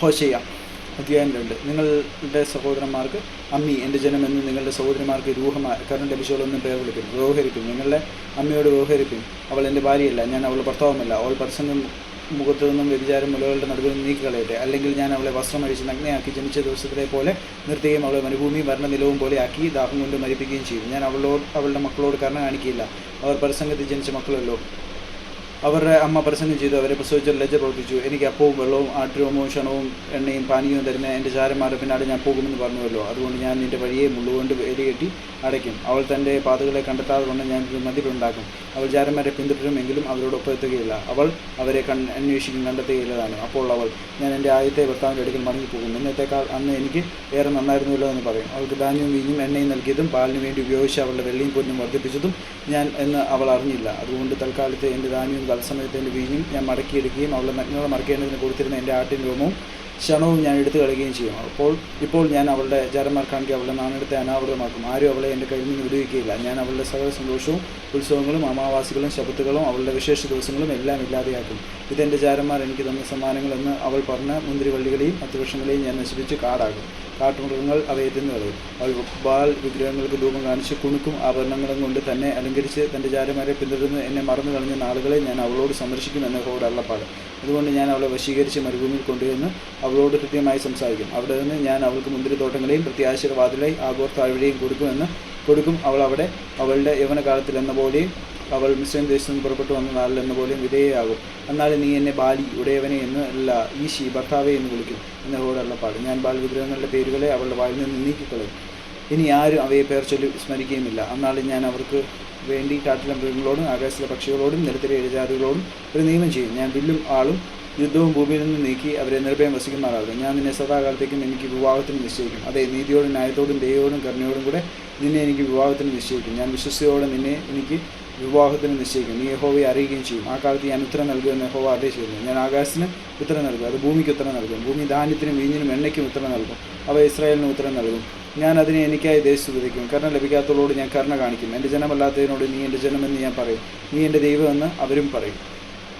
ഹോശയ്യ അധ്യായം രണ്ട് നിങ്ങളുടെ സഹോദരന്മാർക്ക് അമ്മി എന്റെ ജനമെന്ന് നിങ്ങളുടെ സഹോദരന്മാർക്ക് രൂഹമാർ കരുൺ ലഭിച്ചോളെന്നും പേർ വിളിക്കും വ്യവഹരിക്കും നിങ്ങളുടെ അമ്മയോട് വ്യവഹരിക്കും അവൾ എന്റെ ഭാര്യയല്ല. ഞാൻ അവളുടെ ഭർത്താവുമല്ല. അവൾ പരസ്യം മുഖത്തു നിന്നും വ്യഭിചാരം മുലകളുടെ നടുവിൽ നീക്കിക്കളയട്ടെ. അല്ലെങ്കിൽ ഞാൻ അവളെ വസ്ത്രം അഴിച്ച് നഗ്നയാക്കി ജനിച്ച ദിവസത്തിലെ പോലെ നിർത്തുകയും അവളെ മരുഭൂമി ഭരണനിലവും പോലെ ആക്കി ദാഹം കൊണ്ട് മരിപ്പിക്കുകയും ചെയ്യും ഞാൻ അവളോട് അവളുടെ മക്കളോട് കരുണ കാണിക്കില്ല അവർ പരസംഗത്തിൽ ജനിച്ച മക്കളല്ലോ. അവരുടെ അമ്മ പ്രസംഗം ചെയ്തു അവരെ പ്രസവിച്ച ലജ്ജ പ്രവർത്തിച്ചു. എനിക്ക് അപ്പവും വെള്ളവും ആട്ടുരോമവും ക്ഷണവും എണ്ണയും പാനീയവും തരുന്ന എന്റെ ചാരന്മാരുടെ പിന്നാലെ ഞാൻ പോകുമെന്ന് പറഞ്ഞുവല്ലോ. അതുകൊണ്ട് ഞാൻ നിന്റെ വഴിയെ മുള്ളുകൊണ്ട് വേലികെട്ടി അടയ്ക്കും. അവൾ തന്റെ പാതകളെ കണ്ടെത്താതെ കൊണ്ട് ഞാൻ ഒരു മതിലുണ്ടാക്കും അവൾ ചാരന്മാരെ പിന്തുടരുമെങ്കിലും അവരോടൊപ്പം എത്തുകയില്ല. അവൾ അവരെ കൺ അന്വേഷിക്കും കണ്ടെത്തുകയില്ലതാണ്. അപ്പോൾ അവൾ ഞാൻ എന്റെ ആദ്യത്തെ ഭർത്താവിന്റെ അടുക്കൽ മടങ്ങിപ്പോകും. ഇന്നത്തേക്കാൾ അന്ന് എനിക്ക് ഏറെ നന്നായിരുന്നല്ലോ എന്ന് പറയും. അവൾക്ക് ധാന്യവും വീഞ്ഞും എണ്ണയും നൽകിയതും പാലിന് വേണ്ടി ഉപയോഗിച്ച് അവളുടെ വെള്ളിയും പൊന്നും വർദ്ധിപ്പിച്ചതും ഞാൻ എന്ന് അവൾ അറിഞ്ഞില്ല. അതുകൊണ്ട് തൽക്കാലത്ത് എന്റെ ധാന്യവും തത്സമയത്ത് എന്റെ വീഞ്ഞും ഞാൻ മടക്കിയെടുക്കുകയും അവളുടെ നഗ്നത മറക്കേണ്ടതിന് കൊടുത്തിരുന്ന എന്റെ ആട്ടിൻ രോമവും ക്ഷണവും ഞാൻ എടുത്തു കളയുകയും ചെയ്യും. അപ്പോൾ ഇപ്പോൾ ഞാൻ അവളുടെ ജാരന്മാർക്കാണെങ്കിൽ അവളുടെ നാണെടുത്ത് അനാവൃതമാക്കും. ആരും അവളെ എന്റെ കയ്യിൽ നിന്ന് വിടുവിക്കുകയില്ല. ഞാൻ അവളുടെ സകല സന്തോഷവും ഉത്സവങ്ങളും അമാവാസികളും ശബത്തുകളും അവളുടെ വിശേഷ ദിവസങ്ങളും എല്ലാം ഇല്ലാതെയാക്കും. ഇതെന്റെ ജാരന്മാർ എനിക്ക് തന്ന സമ്മാനങ്ങളെന്ന് അവൾ പറഞ്ഞ മുന്തിരിവള്ളികളെയും അത്യവൃക്ഷങ്ങളെയും ഞാൻ നശിപ്പിച്ച് കാടാകും കാട്ടുമൃഗങ്ങൾ അവയെ തിന്നുകളയും അവൾ ബാൽ വിഗ്രഹങ്ങൾക്ക് രൂപം കാണിച്ച് കുണുക്കും ആഭരണങ്ങളും കൊണ്ട് തന്നെ അലങ്കരിച്ച് തന്റെ ജാരന്മാരെ പിന്തുടർന്ന് എന്നെ മറന്നു കളഞ്ഞ നാളുകളെ ഞാൻ അവളോട് സന്ദർശിക്കുമെന്ന് ഹോട് അള്ളപ്പാട് അതുകൊണ്ട് ഞാൻ അവളെ വശീകരിച്ച് മരുഭൂമിയിൽ കൊണ്ടുവന്ന് അവളോട് കൃത്യമായി സംസാരിക്കും. അവിടെ നിന്ന് ഞാൻ അവൾക്ക് മുന്തിരിത്തോട്ടങ്ങളെയും പ്രത്യാശയുടെ വാതിലായി ആഗോർ താഴ്വഴിയും കൊടുക്കുമെന്ന് കൊടുക്കും. അവൾ അവിടെ അവളുടെ യൗവനകാലത്തിൽ എന്ന പോലെയും അവൾ മിശ്രം ദേശത്ത് നിന്ന് പുറപ്പെട്ടു വന്ന നാളിൽ എന്ന പോലെയും വിധേയയാകും. എന്നാൽ നീ എന്നെ ബാലി ഉടയവനെ എന്ന് അല്ല ഈശി ഭർത്താവെ എന്ന് വിളിക്കും. എന്നവരോടുള്ള പാട്. ഞാൻ ബാൽ വിഗ്രഹങ്ങളുടെ പേരുകളെ അവളുടെ വായിൽ നിന്ന് നീക്കിക്കളയും. ഇനി ആരും അവയെ പേർ ചൊല്ലി സ്മരിക്കുകയുമില്ല അന്നാളിൽ ഞാൻ അവർക്ക് വേണ്ടി കാട്ടിലെ മൃഗങ്ങളോടും ആകാശത്തിലെ പക്ഷികളോടും നിരത്തിലെ എഴുതാരികളോടും ഒരു നിയമം ചെയ്യും. ഞാൻ വില്ലും ആളും യുദ്ധവും ഭൂമിയിൽ നിന്ന് നീക്കി അവരെ നിർഭയം വസിക്കുമാറാകും ഞാൻ നിന്നെ സദാകാലത്തേക്കും എനിക്ക് വിവാഹത്തിന് നിശ്ചയിക്കും. അതെ നീതിയോടും ന്യായത്തോടും ദയോടും കരുണയോടും കൂടെ നിന്നെ എനിക്ക് വിവാഹത്തിന് നിശ്ചയിക്കും. ഞാൻ വിശ്വസ്തയോടെ നിന്നെ എനിക്ക് വിവാഹത്തിന് നിശ്ചയിക്കും. നീ യഹോവയെ അറിയുകയും ചെയ്യും. ആ കാലത്ത് ഞാൻ ഉത്തരം നൽകുമെന്ന് യഹോവ ചെയ്യുന്നു. ഞാൻ ആകാശത്തിന് ഉത്തരം നൽകും. അത് ഭൂമിക്ക് ഉത്തരം നൽകും. ഭൂമി ധാന്യത്തിനും വീഞ്ഞിനും എണ്ണയ്ക്കും ഉത്തരം നൽകും. അവ ഇസ്രായേലിന് ഉത്തരം നൽകും. ഞാൻ അതിനെ എനിക്കായി ദേശത്ത് വിധിക്കും കരുണ ലഭിക്കാത്തവരോട് ഞാൻ കരുണ കാണിക്കും. എന്റെ ജനമല്ലാത്തതിനോട് നീ എന്റെ ജനമെന്ന് ഞാൻ പറയും. നീ എന്റെ ദൈവമെന്ന് അവരും പറയും.